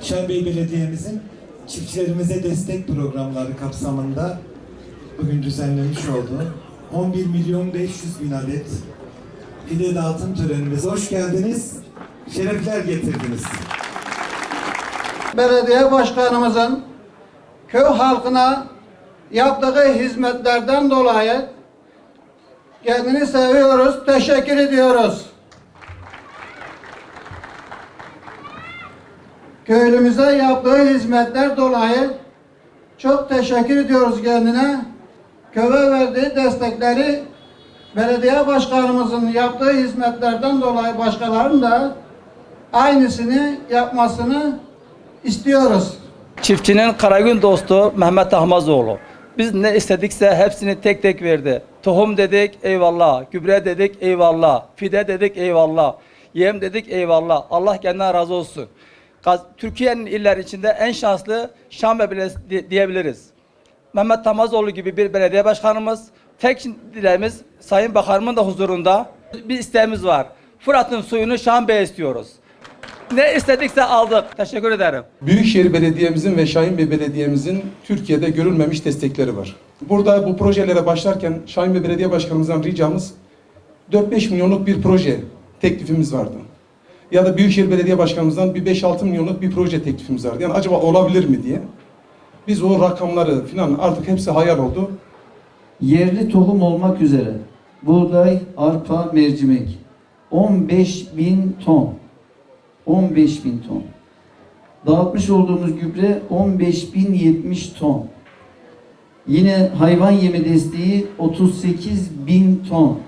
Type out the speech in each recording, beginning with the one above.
Şerbey Belediye'mizin çiftçilerimize destek programları kapsamında bugün düzenlemiş olduğu 11 milyon 500 bin adet fide dağıtım törenimize hoş geldiniz, şerefler getirdiniz. belediye başkanımızın köy halkına yaptığı hizmetlerden dolayı kendini seviyoruz, teşekkür ediyoruz. Köylümüze yaptığı hizmetler dolayı çok teşekkür ediyoruz kendine. Köye verdiği destekleri belediye başkanımızın yaptığı hizmetlerden dolayı başkalarının da aynısını yapmasını istiyoruz. Çiftçinin Karagül dostu Mehmet Ahmazoğlu. Biz ne istedikse hepsini tek tek verdi. Tohum dedik eyvallah, gübre dedik eyvallah, fide dedik eyvallah, yem dedik eyvallah. Allah kendinden razı olsun. Türkiye'nin iller içinde en şanslı Şam Belediyesi di- diyebiliriz. Mehmet Tamazoğlu gibi bir belediye başkanımız, tek dileğimiz Sayın Bakanımın da huzurunda bir isteğimiz var. Fırat'ın suyunu Şam Bey istiyoruz. Ne istedikse aldık. Teşekkür ederim. Büyükşehir Belediye'mizin ve Şahin Bey Belediye'mizin Türkiye'de görülmemiş destekleri var. Burada bu projelere başlarken Şahin Bey Belediye Başkanımızdan ricamız 4-5 milyonluk bir proje teklifimiz vardı. Ya da Büyükşehir Belediye Başkanımızdan bir 5-6 milyonluk bir proje teklifimiz vardı. Yani acaba olabilir mi diye. Biz o rakamları falan artık hepsi hayal oldu. yerli tohum olmak üzere buğday, arpa, mercimek 15 bin ton 15 bin ton dağıtmış olduğumuz gübre 15 bin 70 ton yine hayvan yemi desteği 38 bin ton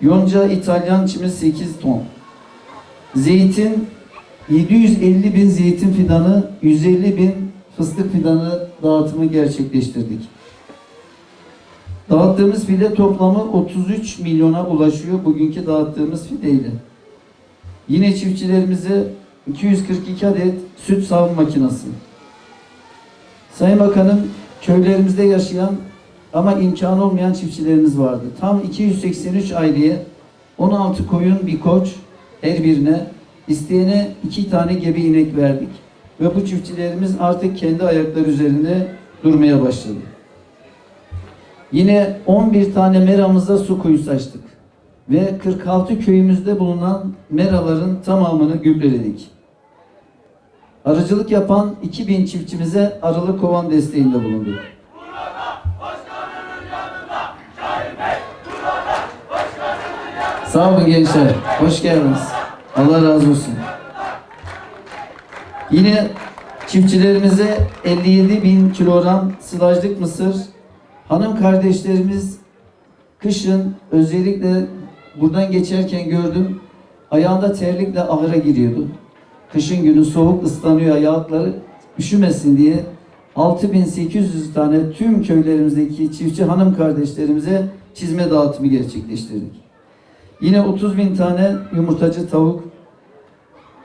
yonca İtalyan çimi 8 ton zeytin 750 bin zeytin fidanı 150 bin fıstık fidanı dağıtımı gerçekleştirdik. Dağıttığımız fide toplamı 33 milyona ulaşıyor bugünkü dağıttığımız fideyle. Yine çiftçilerimize 242 adet süt sağım makinesi. Sayın Bakanım, köylerimizde yaşayan ama imkanı olmayan çiftçilerimiz vardı. Tam 283 aileye 16 koyun bir koç her birine isteyene iki tane gebe inek verdik. Ve bu çiftçilerimiz artık kendi ayakları üzerinde durmaya başladı. Yine 11 tane meramıza su kuyusu açtık. Ve 46 köyümüzde bulunan meraların tamamını gübreledik. Arıcılık yapan 2000 çiftçimize arılı kovan desteğinde bulunduk. Sağ olun gençler. Hoş geldiniz. Allah razı olsun. Yine çiftçilerimize 57 bin kilogram silajlık mısır, hanım kardeşlerimiz kışın özellikle buradan geçerken gördüm, ayağında terlikle ahıra giriyordu. Kışın günü soğuk ıslanıyor ayakları, üşümesin diye 6800 tane tüm köylerimizdeki çiftçi hanım kardeşlerimize çizme dağıtımı gerçekleştirdik. Yine 30 bin tane yumurtacı tavuk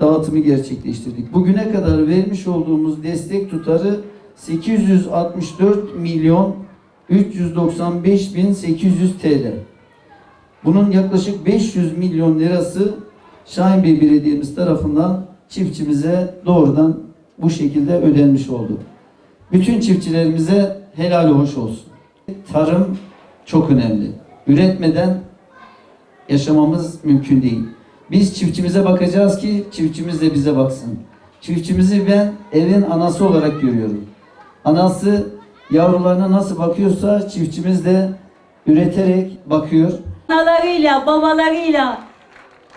dağıtımı gerçekleştirdik. Bugüne kadar vermiş olduğumuz destek tutarı 864 milyon 395 bin 800 TL. Bunun yaklaşık 500 milyon lirası Şahin Bey Belediye'miz tarafından çiftçimize doğrudan bu şekilde ödenmiş oldu. Bütün çiftçilerimize helal hoş olsun. Tarım çok önemli. Üretmeden yaşamamız mümkün değil. Biz çiftçimize bakacağız ki çiftçimiz de bize baksın. Çiftçimizi ben evin anası olarak görüyorum. Anası yavrularına nasıl bakıyorsa çiftçimiz de üreterek bakıyor. analarıyla, babalarıyla,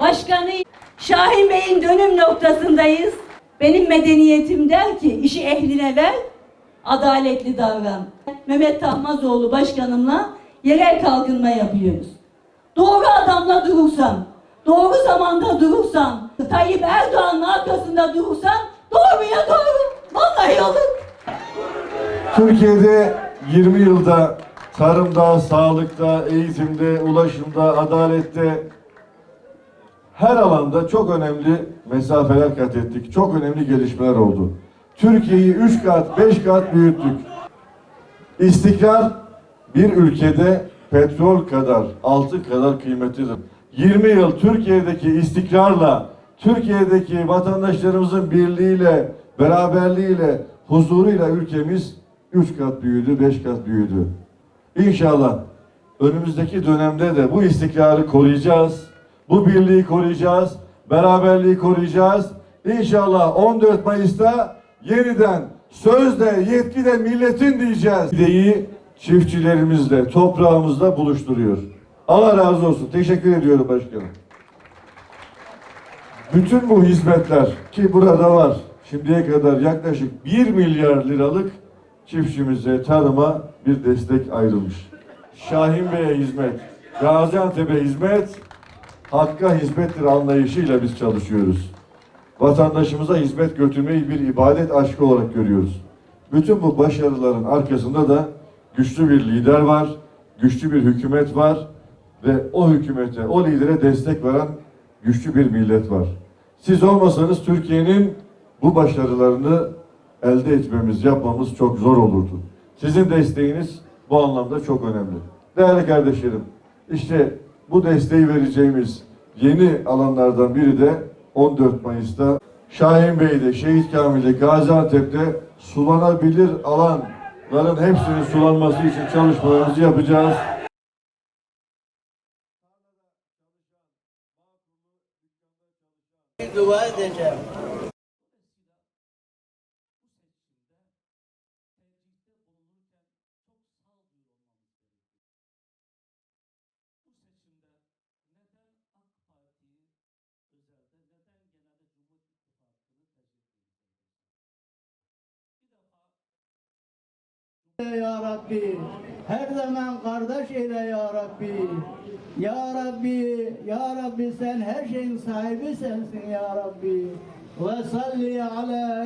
başkanı Şahin Bey'in dönüm noktasındayız. Benim medeniyetim der ki işi ehline ver, adaletli davran. Mehmet Tahmazoğlu başkanımla yerel kalkınma yapıyoruz. Doğru adamla durursan, doğru zamanda durursan, Tayyip Erdoğan'ın arkasında durursan doğruya doğru. Vallahi olur. Türkiye'de 20 yılda tarımda, sağlıkta, eğitimde, ulaşımda, adalette her alanda çok önemli mesafeler kat ettik. Çok önemli gelişmeler oldu. Türkiye'yi 3 kat, 5 kat büyüttük. İstikrar bir ülkede petrol kadar, altın kadar kıymetlidir. 20 yıl Türkiye'deki istikrarla, Türkiye'deki vatandaşlarımızın birliğiyle, beraberliğiyle, huzuruyla ülkemiz 3 kat büyüdü, 5 kat büyüdü. İnşallah önümüzdeki dönemde de bu istikrarı koruyacağız. Bu birliği koruyacağız. Beraberliği koruyacağız. İnşallah 14 Mayıs'ta yeniden sözde yetki de milletin diyeceğiz. Fideyi çiftçilerimizle, toprağımızla buluşturuyor. Allah razı olsun. Teşekkür ediyorum başkanım. Bütün bu hizmetler ki burada var şimdiye kadar yaklaşık 1 milyar liralık çiftçimize, tarıma bir destek ayrılmış. Şahin Bey'e hizmet, Gaziantep'e hizmet, Hakk'a hizmettir anlayışıyla biz çalışıyoruz. Vatandaşımıza hizmet götürmeyi bir ibadet aşkı olarak görüyoruz. Bütün bu başarıların arkasında da güçlü bir lider var, güçlü bir hükümet var ve o hükümete, o lidere destek veren güçlü bir millet var. Siz olmasanız Türkiye'nin bu başarılarını elde etmemiz, yapmamız çok zor olurdu. Sizin desteğiniz bu anlamda çok önemli. Değerli kardeşlerim, işte bu desteği vereceğimiz yeni alanlardan biri de 14 Mayıs'ta Şahin Bey'de, Şehit Kamil'de, Gaziantep'te sulanabilir alanların hepsinin sulanması için çalışmalarımızı yapacağız. dua edeceğim. Ya Rabbi, her zaman kardeş eyle Ya Rabbi. Ya Rabbi, Ya Rabbi sen her şeyin sahibi sensin Ya Rabbi. Ve salli ala